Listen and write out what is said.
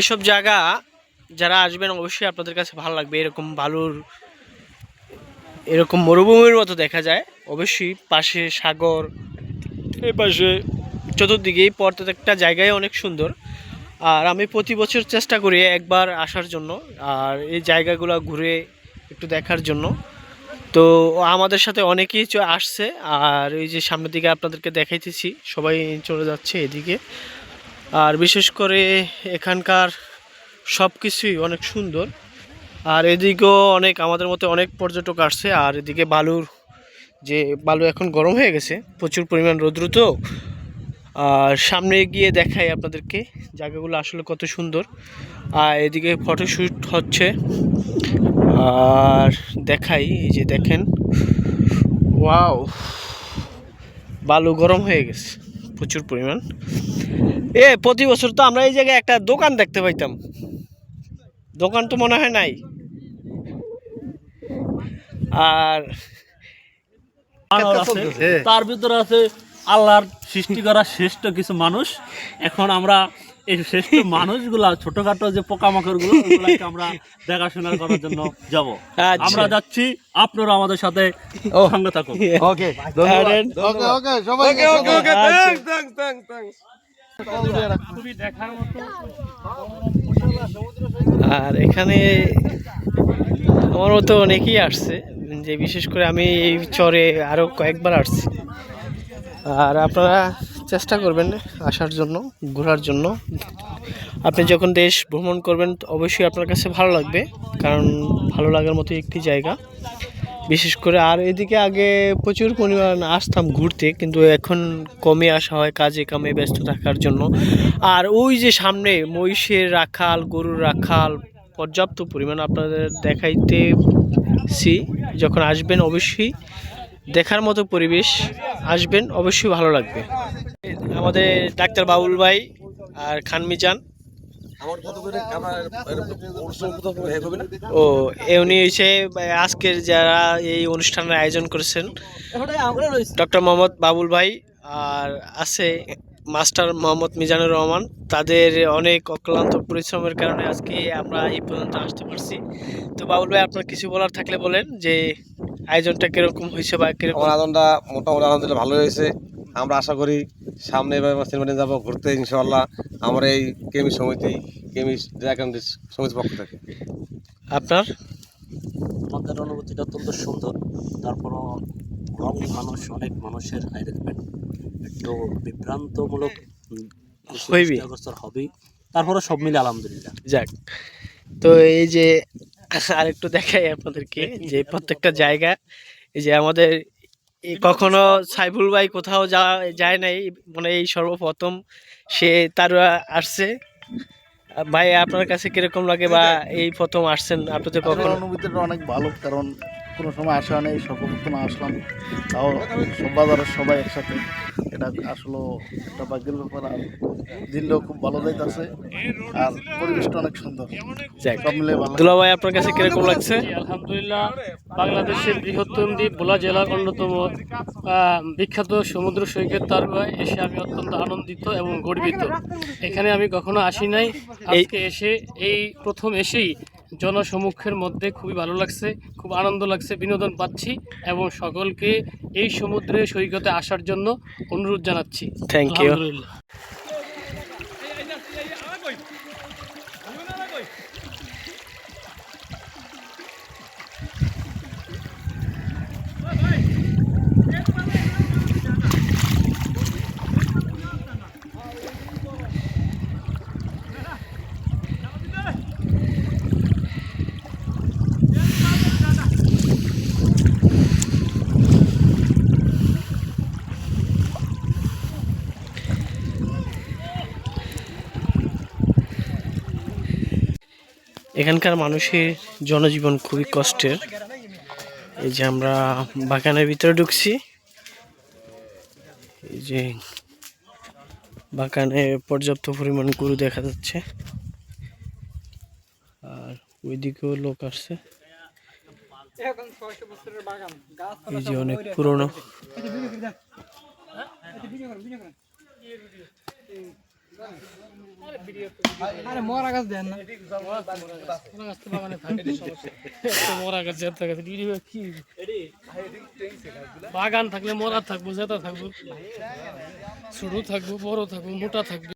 এসব জায়গা যারা আসবেন অবশ্যই আপনাদের কাছে ভালো লাগবে। এরকম বালুর, এরকম মরুভূমির মতো দেখা যায়। অবশ্যই পাশে সাগর এই পাশে চতুর্দিকেই প্রত্যেকটা জায়গায় অনেক সুন্দর। আর আমি প্রতি বছর চেষ্টা করি একবার আসার জন্য, আর এই জায়গাগুলো ঘুরে একটু দেখার জন্য। তো আমাদের সাথে অনেকেই আসছে, আর এই যে সামনের দিকে আপনাদেরকে দেখাইতেছি, সবাই চলে যাচ্ছে এদিকে। আর বিশেষ করে এখানকার সব কিছুই অনেক সুন্দর। আর এদিকেও অনেক, আমাদের মতো অনেক পর্যটক আসছে। আর এদিকে বালুর যে বালু এখন গরম হয়ে গেছে, প্রচুর পরিমাণ রৌদ্র তো। আর সামনে গিয়ে দেখাই আপনাদেরকে জায়গাগুলো আসলে কত সুন্দর। আর এদিকে ফটোশ্যুট হচ্ছে। আর দেখাই, এই যে দেখেন। ওয়াও, বালু গরম হয়ে গেছে। প্রচুর পরিমাণ। এ প্রতি বছর তো আমরা এই জায়গায় একটা দোকান দেখতে পাইতাম। দোকান তো মনে হয় নাই। আর তার ভিতরে আছে আল্লাহর সৃষ্টি করা শ্রেষ্ঠ কিছু মানুষ। এখন আমরা এই শ্রেষ্ঠ মানুষগুলা ছোটখাটো যে পোকামাকড়গুলো আমরা দেখাশোনা করার জন্য যাব। আচ্ছা। আমরা যাচ্ছি আপনারা আমাদের সাথে সঙ্গে থাকুন। ওকে ওকে ওকে সবাই ওকে, ওকে, ওকে, আচ্ছা। খুবই দেখার মতো আর এখানে আমার মতো অনেকেই আসছে যে বিশেষ করে আমি এই চরে আরও কয়েকবার আসছি। আর আপনারা চেষ্টা করবেন আসার জন্য, ঘোরার জন্য। আপনি যখন দেশ ভ্রমণ করবেন, অবশ্যই আপনার কাছে ভালো লাগবে, কারণ ভালো লাগার মতো একটি জায়গা। বিশেষ করে আর এদিকে আগে প্রচুর পরিমাণ আসতাম ঘুরতে, কিন্তু এখন কমে আসা হয়, কাজে কামে ব্যস্ত থাকার জন্য। আর ওই যে সামনে মহিষের রাখাল, গরুর রাখাল, পর্যাপ্ত পরিমাণ আপনাদের দেখাইতেছি, যখন আসবেন অবশ্যই। দেখার মতো পরিবেশ আসবেন অবশ্যই ভালো লাগবে। আমাদের ডাক্তার বাবুল ভাই আর খানমিজান আমার কত করে আমরা অনুষ্ঠান কোথাও হে হবে না? ও এ উনি হচ্ছে আজকের যারা এই অনুষ্ঠানের আয়োজন করেছেন ডক্টর মোহাম্মদ বাবুল ভাই আর আছে মাস্টার মোহাম্মদ মিজানুর রহমান। তাদের অনেক অক্লান্ত পরিশ্রমের কারণে আজকে আমরা এই পর্যন্ত আসতে পারছি। তো বাবুল ভাই আপনার কিছু বলার থাকলে বলেন যে আয়োজনটা কীরকম হয়েছে বা কীরকম? আমার আনন্দটা মোটামুটি আলহামদুলিল্লাহ ভালো হয়েছে। আমরা আশা করি সামনে এবার সিনেমাতে যাব ঘুরতে ইনশাআল্লাহ। আমার এই কেমি সমিতি কেমি ড্রাগন সমিতির পক্ষ থেকে। আপনার? আমাদের অনুভূতিটা অত্যন্ত সুন্দর। তারপরও রং মানুষ অনেক মানুষের দেখবেন একটু বিভ্রান্তমূলক হইবি। হবেই। তারপরে সব মিলে আলহামদুলিল্লাহ। যাক। তো এই যে আরেকটু দেখাই আপনাদেরকে যে প্রত্যেকটা জায়গা এই যে আমাদের কখনো সাইফুল ভাই কোথাও যাওয়া যায় নাই মানে এই সর্বপ্রথম সে তার আসছে। ভাই আপনার কাছে কীরকম লাগে বা এই প্রথম আসছেন? আপনি তো কখনো অনুভূতিটা অনেক ভালো কারণ কোনো সময় আসা নেই সর্বপ্রথম আসলাম। তাও বাজারের সবাই একসাথে। এটা আসলে একটা ভাগ্যের ব্যাপার আর দিল্লিও খুব ভালো যাইতেছে আর পরিবেশটা অনেক সুন্দর। দুলা ভাই আপনার কাছে কীরকম লাগছে? আলহামদুলিল্লাহ বাংলাদেশের বৃহত্তম দ্বীপ ভোলা জেলার অন্যতম বিখ্যাত সমুদ্র সৈকত তারকায় এসে আমি অত্যন্ত আনন্দিত এবং গর্বিত। এখানে আমি কখনো আসি নাই। আজকে এসে এই প্রথম এসেই জনসমুখের মধ্যে খুবই ভালো লাগছে খুব আনন্দ লাগছে বিনোদন পাচ্ছি এবং সকলকে এই সমুদ্রে সৈকতে আসার জন্য অনুরোধ জানাচ্ছি। থ্যাংক ইউ এখানকার মানুষের জনজীবন খুবই কষ্টের। এই যে আমরা বাগানের ভিতরে ঢুকছি। এই যে বাগানে পর্যাপ্ত পরিমাণ গরু দেখা যাচ্ছে। আর ওইদিকেও লোক আসছে। এই যে অনেক পুরনো। আরে মরা গাছ দেন মরা গাছ জেতা বাগান থাকলে মরা থাকব জেতা থাকব ছোট থাকব বড় থাকব মোটা থাকবে